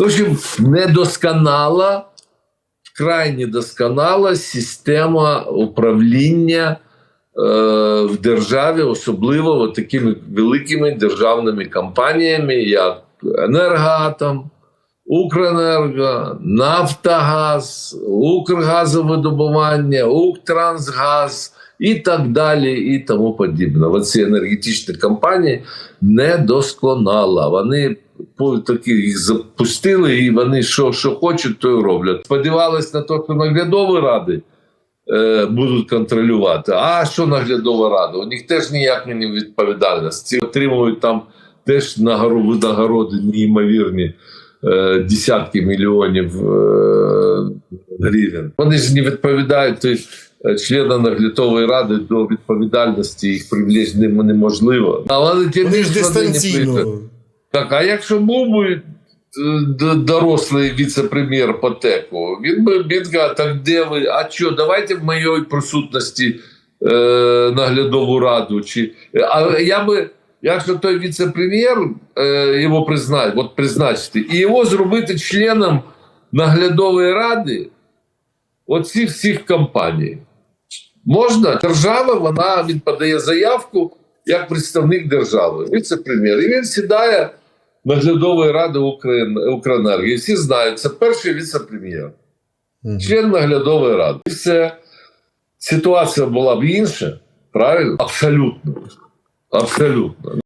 Общем, недосконала, вкрай недосконала система управління е, в державі, особливо такими великими державними компаніями, як Енергоатом, Укренерго, Нафтогаз, Укргазовидобування, Укртрансгаз і так далі, і тому подібне. Оці енергетичні компанії недосконала. Вони такі їх запустили, і вони що, що хочуть, то й роблять. Сподівались на те, що наглядові ради е, будуть контролювати. А що наглядова рада? У них теж ніяк не відповідальності. Отримують там теж нагору, винагороди неймовірні. е, Десятки мільйонів е, гривень. Вони ж не відповідають то е, членам наглядової ради до відповідальності, їх привлечь неможливо. А вони ті ж дистанційно. Так, а якщо був би е, дорослий віце-прем'єр по теку, він би він каже, так де ви? А що, давайте в моїй присутності е, наглядову раду. Чи... А я би, якщо той віце-прем'єр е, його призначить, от призначити, і його зробити членом наглядової ради оцих всіх компаній. Можна? Держава, вона подає заявку як представник держави, віце-прем'єр. І він сідає наглядової ради Укрен- Укренерго. Всі знають, це перший віце-прем'єр, член наглядової ради. І все. Ситуація була б інша, правильно? Абсолютно. Абсолютно.